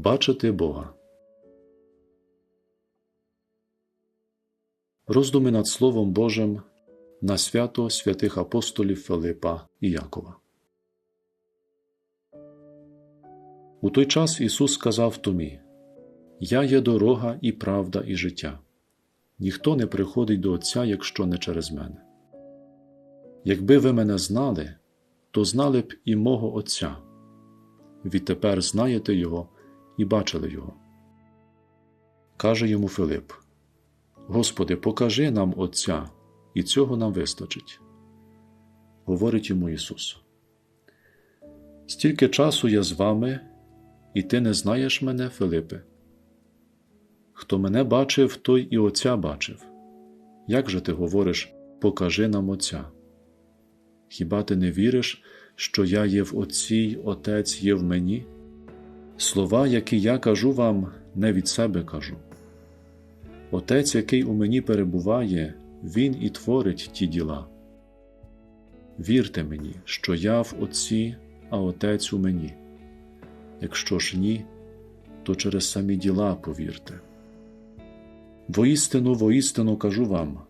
Бачити Бога. Роздуми над Словом Божим на свято святих апостолів Филипа і Якова. У той час Ісус сказав Томі: Я є дорога і правда, і життя. Ніхто не приходить до Отця, якщо не через мене. Якби ви мене знали, то знали б і мого Отця. Відтепер знаєте Його і бачили Його. Каже йому Филип: Господи, покажи нам Отця, і цього нам вистачить. Говорить йому Ісус. Стільки часу я з вами, і ти не знаєш мене, Филипе. Хто мене бачив, той і Отця бачив. Як же ти говориш, покажи нам Отця? Хіба ти не віриш, що я є в Отці, Отець є в мені? Слова, які я кажу вам, не від себе кажу. Отець, який у мені перебуває, Він і творить ті діла. Вірте мені, що я в Отці, а Отець у мені. Якщо ж ні, то через самі діла повірте. Воістину, воістину кажу вам,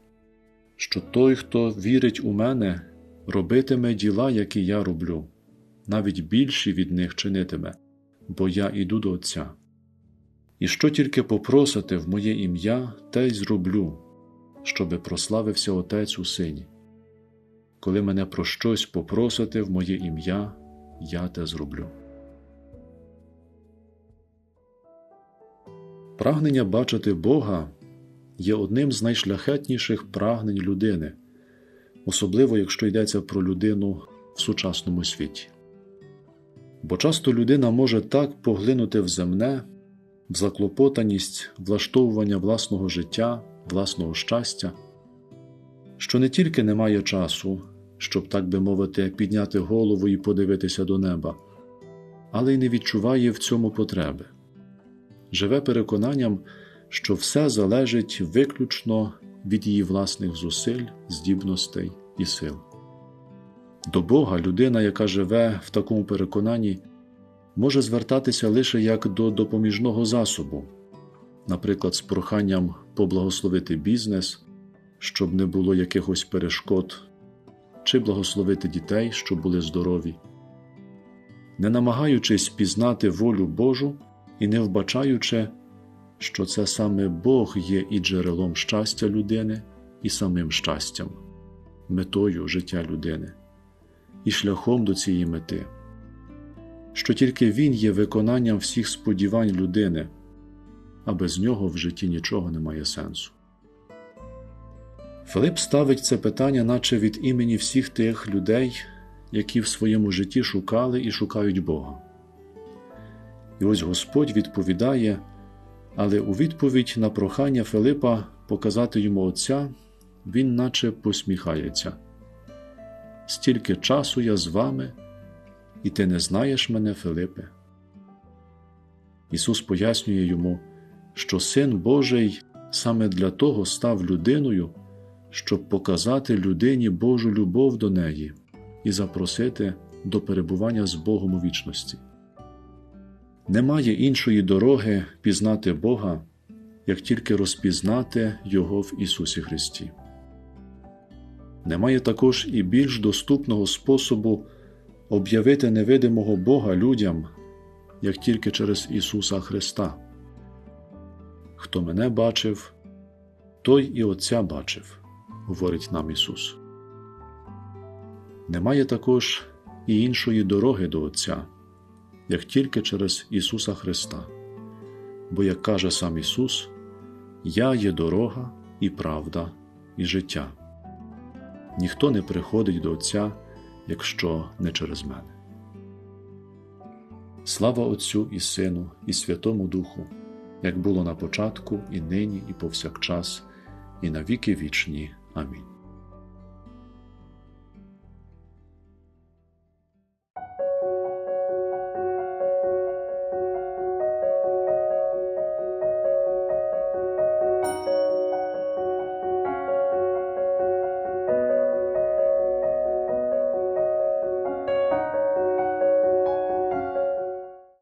що той, хто вірить у мене, робитиме діла, які я роблю, навіть більші від них чинитиме, бо я іду до Отця. І що тільки попросите в моє ім'я, те й зроблю, щоби прославився Отець у сині. Коли мене про щось попросите в моє ім'я, я те зроблю. Прагнення бачити Бога є одним з найшляхетніших прагнень людини, особливо якщо йдеться про людину в сучасному світі. Бо часто людина може так поглинути в земне, в заклопотаність влаштовування власного життя, власного щастя, що не тільки не має часу, щоб, так би мовити, підняти голову і подивитися до неба, але й не відчуває в цьому потреби. Живе переконанням, що все залежить виключно від її власних зусиль, здібностей і сил. До Бога людина, яка живе в такому переконанні, може звертатися лише як до допоміжного засобу, наприклад, з проханням поблагословити бізнес, щоб не було якихось перешкод, чи благословити дітей, щоб були здорові. Не намагаючись пізнати волю Божу і не вбачаючи, що це саме Бог є і джерелом щастя людини, і самим щастям, метою життя людини, і шляхом до цієї мети, що тільки Він є виконанням всіх сподівань людини, а без нього в житті нічого не має сенсу. Филип ставить це питання, наче від імені всіх тих людей, які в своєму житті шукали і шукають Бога. І ось Господь відповідає, але у відповідь на прохання Филипа показати йому Отця, він наче посміхається. Стільки часу я з вами, і ти не знаєш мене, Филипе. Ісус пояснює йому, що Син Божий саме для того став людиною, щоб показати людині Божу любов до неї і запросити до перебування з Богом у вічності. Немає іншої дороги пізнати Бога, як тільки розпізнати Його в Ісусі Христі. Немає також і більш доступного способу об'явити невидимого Бога людям, як тільки через Ісуса Христа. Хто мене бачив, той і Отця бачив, говорить нам Ісус. Немає також і іншої дороги до Отця як тільки через Ісуса Христа. Бо, як каже сам Ісус, Я є дорога і правда, і життя. Ніхто не приходить до Отця, якщо не через мене. Слава Отцю і Сину, і Святому Духу, як було на початку, і нині, і повсякчас, і на віки вічні. Амінь.